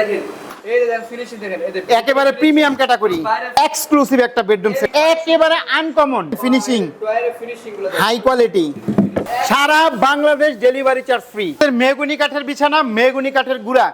দেখেন। একেবারে premium category exclusive একটা বেডরুম সেট একেবারে আনকমন ফিনিশিং। হাই কোয়ালিটি সারা Bangladesh delivery charge free mahogany কাঠের বিছানা মেগুনি কাঠের গুড়া।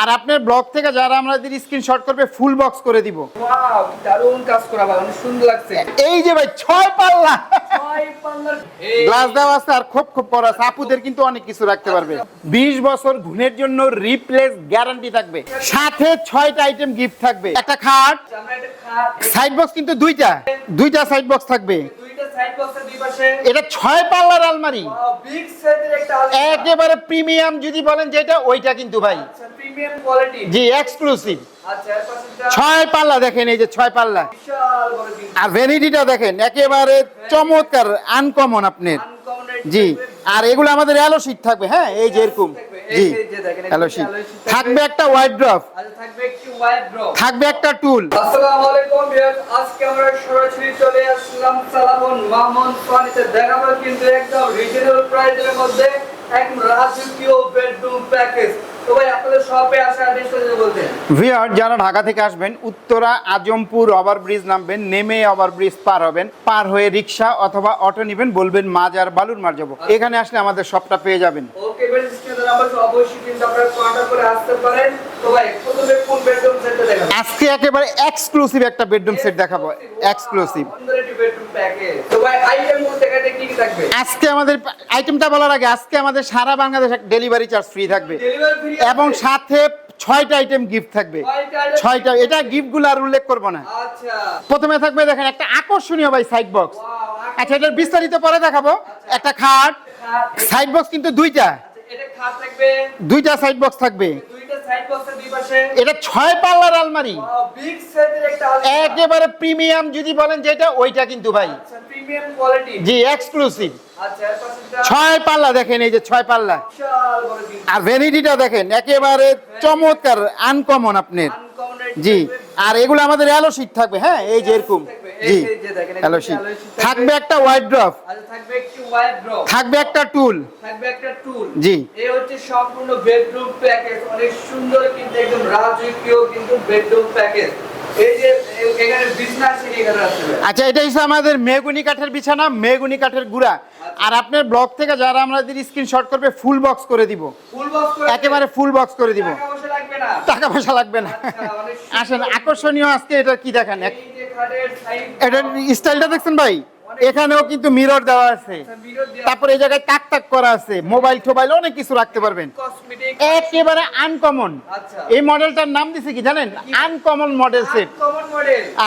আর আপনার ব্লগ থেকে যারা আমাদের স্ক্রিনশট করবে ফুল বক্স করে দিব। ওয়াও দারুণ কাজ করা ভাই অনেক সুন্দর লাগছে। এই যে ভাই ছয় পাল্লা। ছয় পাল্লার এই। গ্লাস দেওয়া আছে আর খুব খুব আছে। আপুদের কিন্তু অনেক কিছু রাখতে পারবে। বিশ বছর ঘুণের জন্য রিপ্লেস গ্যারান্টি থাকবে। সাথে ছয়টা আইটেম গিফট থাকবে। একটা খাট আমরা একটা খাট। সাইড বক্স কিন্তু দুইটা। দুইটা সাইড বক্স থাকবে। এটা ছয় পাল্লার আলমারি। একেবারে প্রিমিয়াম যদি বলেন যেটা ওইটা কিন্তু ভাই। আচ্ছা জি এক্সক্লুসিভ আচ্ছা একটা ছয় পাল্লা দেখেন এই যে ছয় পাল্লা। আর ভ্যানিটিটা দেখেন একেবারে চমৎকার আনকমন আপনার। জি আর এগুলো আমাদের অ্যালো শীট থাকবে হ্যাঁ? এই যে এরকম। জি অ্যালো শীট থাকবে। থাকবে। একটা হোয়াইট ড্রপ আচ্ছা থাকবে একটি ওয়াইড ড্র থাকবে একটা টুল আসসালামু আলাইকুম ভিউয়ার্স আজকে আমরা সরাসরি চলে আসলাম সালামন মাহমুদ ফার্নিচার দেখাবো কিন্তু একদম রিজনেবল প্রাইসের মধ্যে একদম রাজকীয় বেডরুম প্যাকেজ যারা ঢাকা থেকে আসবেন উত্তরা আজমপুর ওভার ব্রিজ নামবেন নেমে ওভার ব্রিজ পার হবেন পার হয়ে রিক্সা অথবা অটো নেবেন বলবেন মাজার বালুর মার যাব। এখানে আসলে আমাদের সবটা পেয়ে যাবেন। ওকে অবশ্যই কিন্তু আপনারা করে আসতে পারেন। আজকে একেবারে এক্সক্লুসিভ একটা বেডরুম সেট দেখাবো এক্সক্লুসিভ আজকে আমাদের আইটেমটা বলার আগে আজকে আমাদের সারা বাংলাদেশ ডেলিভারি চার্জ ফ্রি থাকবে। এবং সাথে ছয়টা আইটেম গিফট থাকবে। ছয়টা এটা গিফটগুলো আর উল্লেখ করব না। আচ্ছা। প্রথমে থাকবে দেখেন একটা আকর্ষণীয় ভাই সাইড বক্স আচ্ছা এটার বিস্তারিত পরে দেখাবো। একটা খাট। সাইড বক্স কিন্তু দুইটা। আচ্ছা, দুইটা সাইড বক্স থাকবে দুইটা সাইড বক্সের দুই পাশে এটা ছয় পাল্লার আলমারি। একেবারে প্রিমিয়াম যদি বলেন যেটা ওইটা কিন্তু ভাই। আচ্ছা জি এক্সক্লুসিভ আচ্ছা একটা ছয় পাল্লা দেখেন এই যে ছয় পাল্লা। আর ভ্যানিটিটা দেখেন একেবারে চমৎকার আনকমন আপনার। জি আর এগুলো আমাদের অ্যালো শীট থাকবে হ্যাঁ? এই যে এরকম। জি অ্যালো শীট থাকবে। থাকবে। একটা হোয়াইট ড্রপ আচ্ছা থাকবে একটি ওয়াইড ড্র থাকবে একটা টুল থাকবে একটা টুল জি। এই হচ্ছে সম্পূর্ণ বেডরুম প্যাকেজ অনেক সুন্দর কিন্তু একদম রাজকীয় কিন্তু বেডরুম প্যাকেজ আচ্ছা এটা হচ্ছে আমাদের মেগুনি কাঠের বিছানা মেগুনি কাঠের গুড়া। আর আপনার ব্লগ থেকে যারা আমাদের স্ক্রিনশট করবে ফুল বক্স করে দিব। একেবারে ফুল বক্স করে দিব। টাকা পয়সা লাগবে না? আচ্ছা। আসেন আকর্ষণীয় আজকে এটা কি দেখেন? এটার স্টাইলটা দেখছেন ভাই? এখানেও কিন্তু মিরর দেওয়া আছে। তারপর এই জায়গায় তাক তাক করা আছে। মোবাইল টোবাইল অনেক কিছু রাখতে পারবেন। একেবারে আনকমন আচ্ছা। এই মডেলটার নাম দিছে কি জানেন? Uncommon model set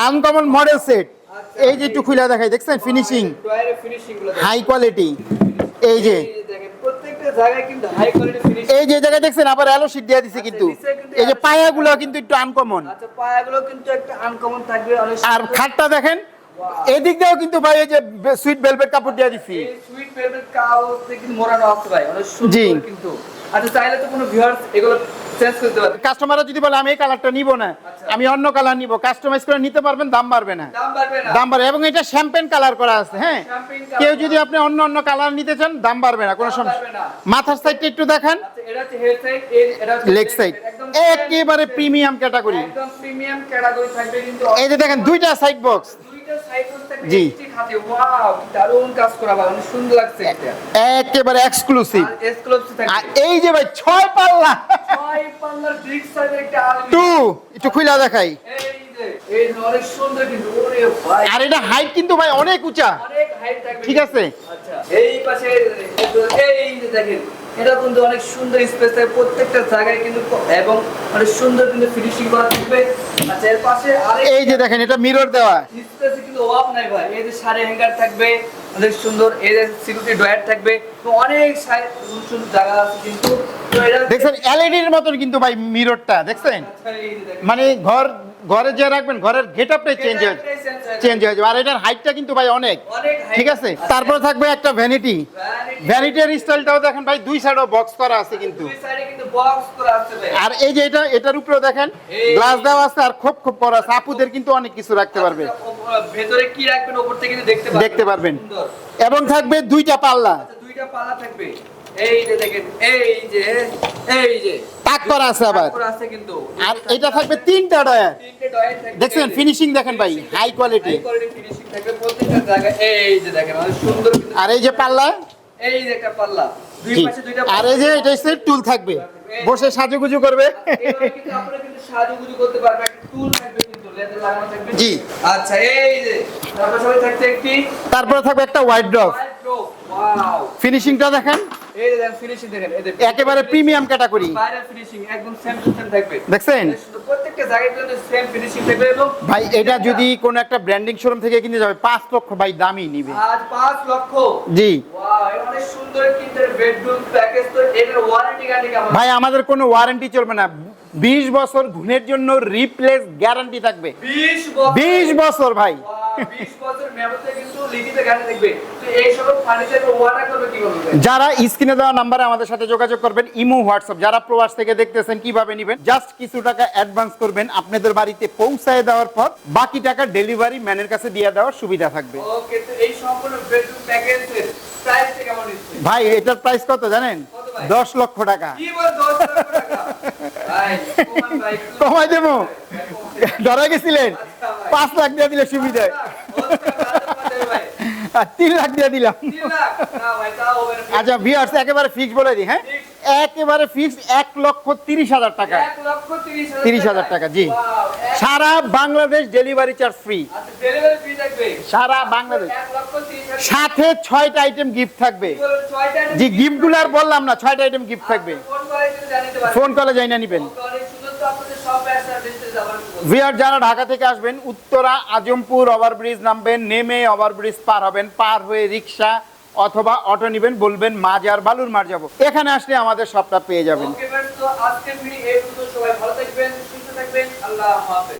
uncommon model set আচ্ছা। এই যে একটু খুলে দেখাই দেখছেন? ফিনিশিং। হাই কোয়ালিটি এই যে। এই যে জায়গায় দেখছেন? আবার অ্যালো শীট দিয়ে দিছে কিন্তু। এই যে পায়াগুলো কিন্তু একটু আনকমন আচ্ছা পায়াগুলো কিন্তু একটা আনকমন থাকবে। আর খাটটা দেখেন? এদিক দিয়েও কিন্তু ভাই এই যে সুইট ভেলভেট কাপড় দিয়ে দিছি। সুইট ভেলভেট কাউতে কিন্তু মোড়ানো আছে ভাই অনেক সুন্দর কিন্তু। আচ্ছা চাইলে তো কোনো ভিউয়ার্স এগুলো চেঞ্জ করতে পারবে। কাস্টমাররা যদি বলে আমি এই কালারটা নিব না আচ্ছা। আমি অন্য কালার নিব। কাস্টমাইজ করে নিতে পারবেন দাম বাড়বে না। দাম বাড়বে না। দাম বাড়বে। এবং এটা শ্যাম্পেন কালার করা আছে হ্যাঁ? কেউ যদি আপনি অন্য অন্য কালার নিতে চান দাম বাড়বে না কোনো সমস্যা মাথার সাইডটা একটু দেখান। আচ্ছা এটা হচ্ছে হেড সাইড এটা হচ্ছে লেগ সাইড একেবারে প্রিমিয়াম ক্যাটাগরি একদম প্রিমিয়াম ক্যাটাগরি থাকবে কিন্তু এই যে দেখেন দুইটা সাইড বক্স জি। একেবারে এক্সক্লুসিভ আর এই যে ভাই ছয় পাল্লা। টু একটু খুলে দেখাই। আর এটা হাইট কিন্তু ভাই অনেক উঁচা। ঠিক আছে? আচ্ছা এই পাশে এই দেখেন। এটা কিন্তু অনেক সুন্দর স্পেস থাকে প্রত্যেকটা জায়গায় কিন্তু এবং অনেক সুন্দর কিন্তু ফিনিশিং করা থাকবে। আচ্ছা এর পাশে আরেক এই যে দেখেন এটা মিরর দেওয়া। স্পেসে কিন্তু অভাব নাই ভাই। এই যে সাড়ে হ্যাঙ্গার থাকবে অনেক সুন্দর। এই যে সিকিউরিটি ডয়ার থাকবে। তো অনেক সুন্দর সুন্দর জায়গা আছে কিন্তু। দেখছেন এলইডির মতন কিন্তু ভাই মিররটা দেখছেন? আচ্ছা। মানে ঘর ঘরে যে রাখবেন ঘরের গেট আপটাই চেঞ্জ হয়ে চেঞ্জ হয়ে যাবে। আর এটার হাইটটা কিন্তু ভাই অনেক। ঠিক আছে? তারপরে থাকবে একটা ভ্যানিটি ভ্যানিটির স্টাইলটাও দেখেন ভাই দুই সাইডও বক্স করা আছে কিন্তু। দুই সাইডে কিন্তু বক্স করা আছে ভাই। আর এই যে এটা এটার উপরেও দেখেন গ্লাস দেওয়া আছে আর খোপ খোপ করা আছে। আপুদের কিন্তু অনেক কিছু রাখতে পারবে। আচ্ছা, ভেতরে কি রাখবেন? উপর থেকে দেখতে পারবেন। দেখতে পারবেন। এবং থাকবে দুইটা পাল্লা। আচ্ছা দুইটা পালা থাকবে। এই যে দেখেন এই যে এই যে। তাক করা আছে আবার। আছে কিন্তু। আর এটা থাকবে তিনটা ডয়ার তিনটে দেখছেন ফিনিশিং দেখেন ভাই হাই কোয়ালিটি ফিনিশিং থাকবে প্রত্যেকটা জায়গায়। এই যে দেখেন সুন্দর আর এই যে পাল্লা? এই যে একটা পাল্লা। দুই পাশে দুইটা আর এই যে এটা হচ্ছে টুল থাকবে। বসে সাজুগুজু করবে। কিন্তু আপনারা কিন্তু সাজুগুজু করতে পারবেন। একটা টুল থাকবে কিন্তু লেদার লাগানো থাকবে। জি। আচ্ছা এই যে তারপর সবাই থাকছে একটি তারপরে থাকবে একটা হোয়াইট ড্রপ ফিনিশিংটা দেখেন। একেবারে প্রিমিয়াম ক্যাটাগরি দেখছেন? কিন্তু ভাই এটা যদি কোন একটা ব্র্যান্ডিং শোরুম থেকে কিনে যাবে পাঁচ লক্ষ ভাই দামই নিবে। আজ 5 লক্ষ। জি। কিন্তু ভাই আমাদের কোনো ওয়ারেন্টি চলবে না। বিশ বছর ঘুণের জন্য রিপ্লেস গ্যারান্টি থাকবে। বিশ বছর। ভাই। Wow, 20 বছর মেয়াদে কিন্তু লিখিত গ্যারান্টি থাকবে তো এই সব ফার্নিচার ওয়াটার করবে কি বলবে যারা স্ক্রিনে দেওয়া নাম্বারে আমাদের সাথে যোগাযোগ করবেন ইমো হোয়াটসঅ্যাপ যারা প্রবাস থেকে দেখতেছেন কীভাবে নেবেন জাস্ট কিছু টাকা অ্যাডভান্স করবেন আপনাদের বাড়িতে পৌঁছায় দেওয়ার পর বাকি টাকা ডেলিভারি ম্যানের কাছে দিয়ে দেওয়ার সুবিধা থাকবে। ভাই এটার প্রাইস কত জানেন? দশ লক্ষ টাকা। কি বল 10 লক্ষ টাকা? ভাই কমান ভাই একটু- কমাই দেবো। ধরা গেছিলেন। পাঁচ লাখ দিয়ে দিলে সুবিধা। আর তিন লাখ দিয়ে দিলাম। আচ্ছা ভিউয়ার্স একেবারে ফিক্স বলে দিই হ্যাঁ? একেবারে ফিক্স এক লক্ষ তিরিশ হাজার টাকা। তিরিশ হাজার টাকা, জি। সারা বাংলাদেশ ডেলিভারি চার্জ ফ্রি আচ্ছা সারা বাংলাদেশ। সাথে ছয়টা আইটেম গিফট থাকবে। জি গিফটগুলো আর বললাম না ছয়টা আইটেম গিফট থাকবে। ফোন কলে যাই না নিবেন ফোন করে সুন্দর তো আপনাদের সব ব্যবসা ভিআর যারা ঢাকা থেকে আসবেন, উত্তরা, আজমপুর ওভারব্রিজ নামবেন, নেমে ওভারব্রিজ পার হবেন, পার হয়ে রিক্সা অথবা অটো নেবেন, বলবেন মাজার বালুর মার যাব। এখানে আসলে আমাদের সবটা পেয়ে যাবেন।